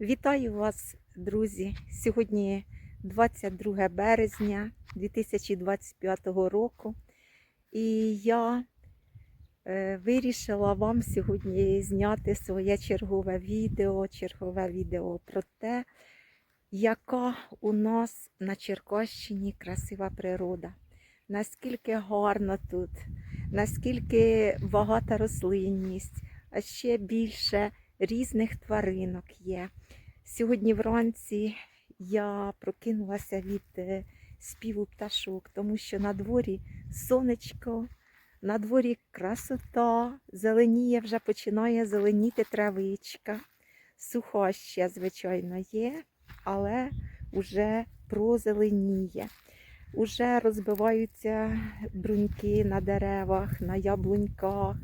Вітаю вас, друзі! Сьогодні 22 березня 2025 року. І я е, вирішила вам сьогодні зняти своє чергове відео, чергове відео про те, яка у нас на Черкащині красива природа. Наскільки гарно тут, наскільки багата рослинність, а ще більше різних тваринок є. Сьогодні вранці я прокинулася від е, співу пташок, тому що на дворі сонечко, на дворі красота, зеленіє, вже починає зеленіти травичка. Суха ще, звичайно, є, але вже прозеленіє. Уже розбиваються бруньки на деревах, на яблуньках,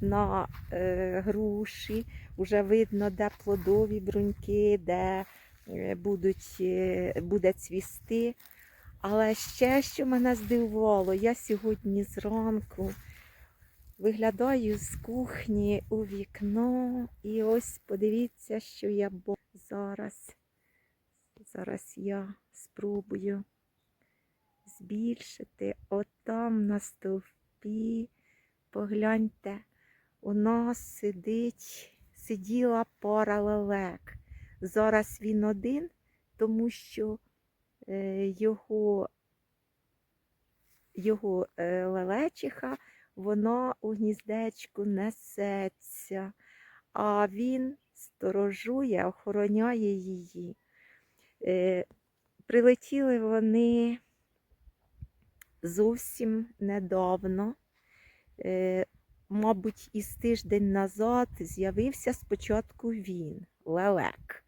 на е, груші. Уже видно, де плодові бруньки, де е, будуть, е, буде цвісти. Але ще, що мене здивувало, я сьогодні зранку виглядаю з кухні у вікно, і ось подивіться, що я бачу зараз. Зараз я спробую збільшити отам на стовпі. Погляньте, у нас сидить, сиділа пара лелек. Зараз він один, тому що е, його, його е, лелечиха, вона у гніздечку несеться, а він сторожує, охороняє її. Е, Прилетіли вони зовсім недавно. Е, Мабуть, із тиждень назад з'явився спочатку він, лелек,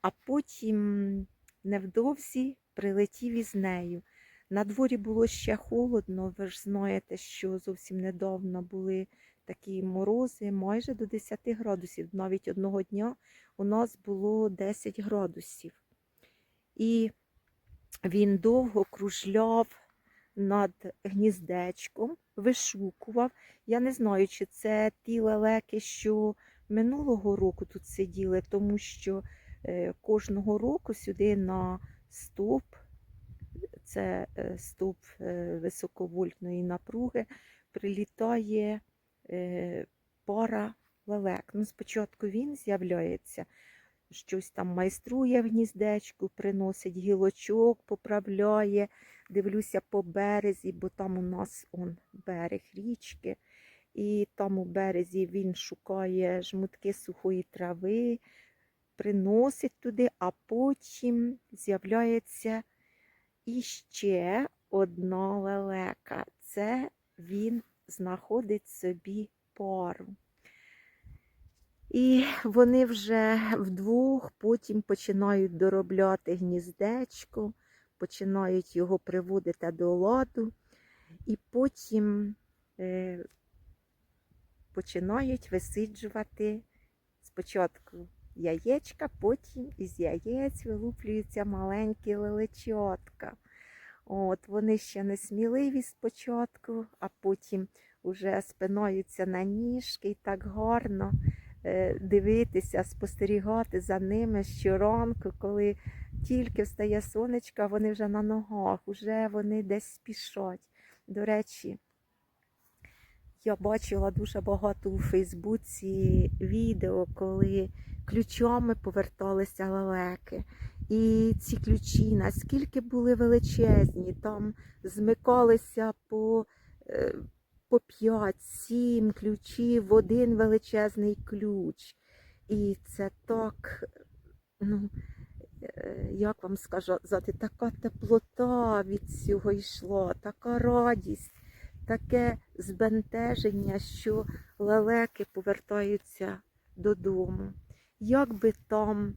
а потім невдовзі прилетів із нею. На дворі було ще холодно, ви ж знаєте, що зовсім недавно були такі морози, майже до 10 градусів. Навіть одного дня у нас було 10 градусів. І він довго кружляв над гніздечком, вишукував. Я не знаю, чи це ті лелеки, що минулого року тут сиділи, тому що е, кожного року сюди на стовп, це е, стовп е, високовольтної напруги, прилітає пара лелек. Ну, спочатку він з'являється, щось там майструє в гніздечку, приносить гілочок, поправляє. Дивлюся по березі, бо там у нас он берег річки, і там у березі він шукає жмутки сухої трави, приносить туди, а потім з'являється іще одна лелека. Це він знаходить собі пару. І вони вже вдвох потім починають доробляти гніздечко, починають його приводити до ладу, і потім е, починають висиджувати спочатку яєчка, потім із яєць вилуплюються маленькі лелечотка. От, Вони ще не сміливі спочатку, а потім вже спинаються на ніжки і так гарно дивитися, спостерігати за ними щоранку, коли тільки встає сонечко, вони вже на ногах, вже вони десь спішать. До речі, я бачила дуже багато у Фейсбуці відео, коли ключами поверталися лелеки. І ці ключі наскільки були величезні, там змикалися по, е, по 5-7 ключів в один величезний ключ. І це так, ну, е, як вам сказати, така теплота від цього йшла, така радість, таке збентеження, що лелеки повертаються додому. Як би там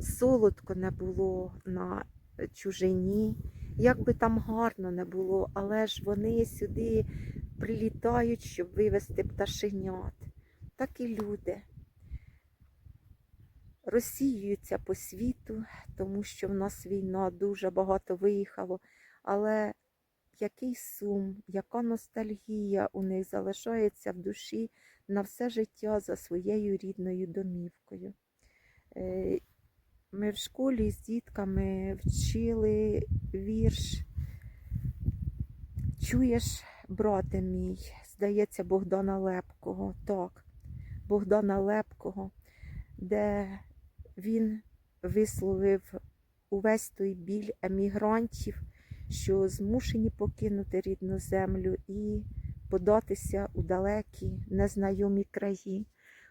солодко не було на чужині, як би там гарно не було, але ж вони сюди прилітають, щоб вивезти пташенят. Так і люди розсіюються по світу, тому що в нас війна дуже багато виїхало. Але який сум, яка ностальгія у них залишається в душі на все життя за своєю рідною домівкою. Е, ми в школі з дітками вчили вірш. Чуєш, брате мій, здається, Богдана Лепкого, так, Богдана Лепкого, де він висловив увесь той біль емігрантів, що змушені покинути рідну землю і податися у далекі незнайомі краї.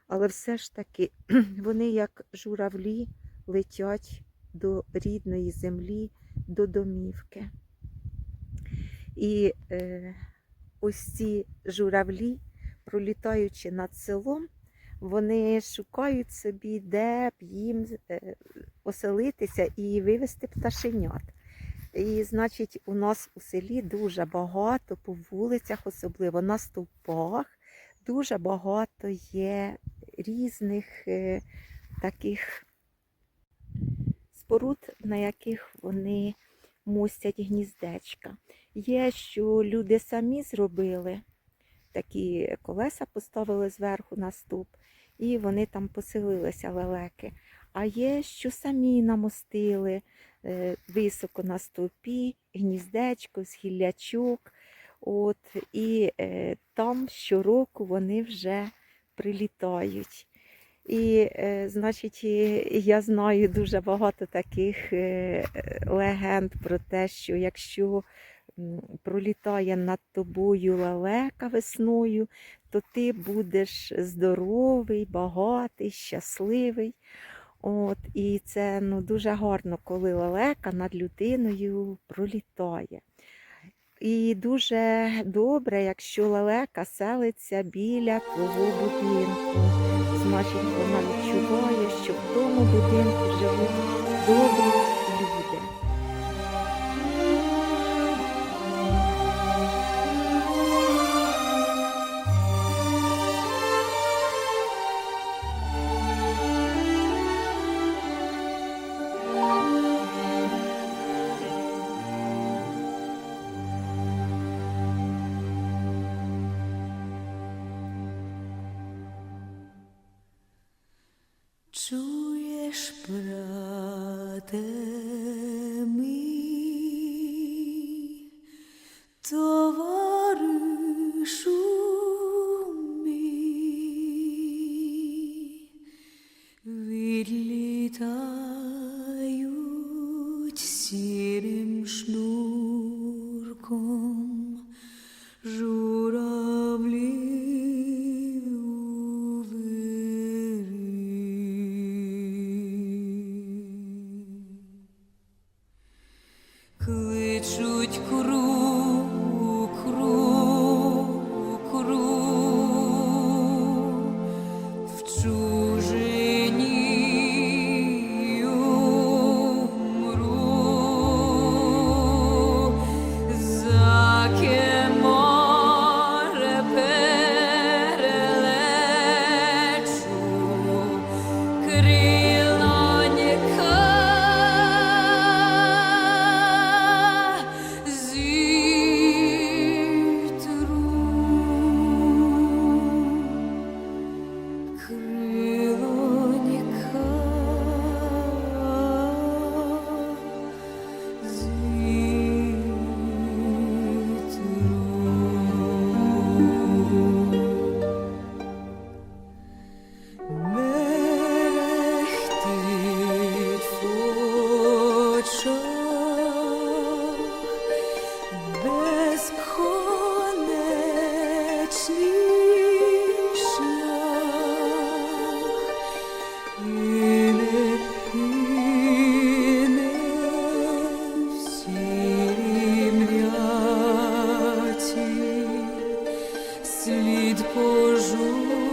Але все ж таки вони, як журавлі, летять до рідної землі, до домівки. І е, ось ці журавлі, пролітаючи над селом, вони шукають собі, де б їм е, оселитися і вивести пташенят. І, значить, у нас у селі дуже багато по вулицях, особливо на стовпах, дуже багато є різних е, таких споруд, на яких вони мостять гніздечка. Є, що люди самі зробили такі колеса, поставили зверху на стовп, і вони там поселилися лелеки. А є, що самі намостили е, високо на стовпі, гніздечко, з гіллячок. От, і е, там щороку вони вже прилітають. І, е, значить, я знаю дуже багато таких е, легенд про те, що якщо пролітає над тобою лелека весною, то ти будеш здоровий, багатий, щасливий. От, і це ну, дуже гарно, коли лелека над людиною пролітає. І дуже добре, якщо лелека селиться біля твого будинку. Значить, вона відчуває, що в тому будинку живуть добрі Чуєш, брате мій, товаришу мій, відлітають сірим шнурком слід пожуравля.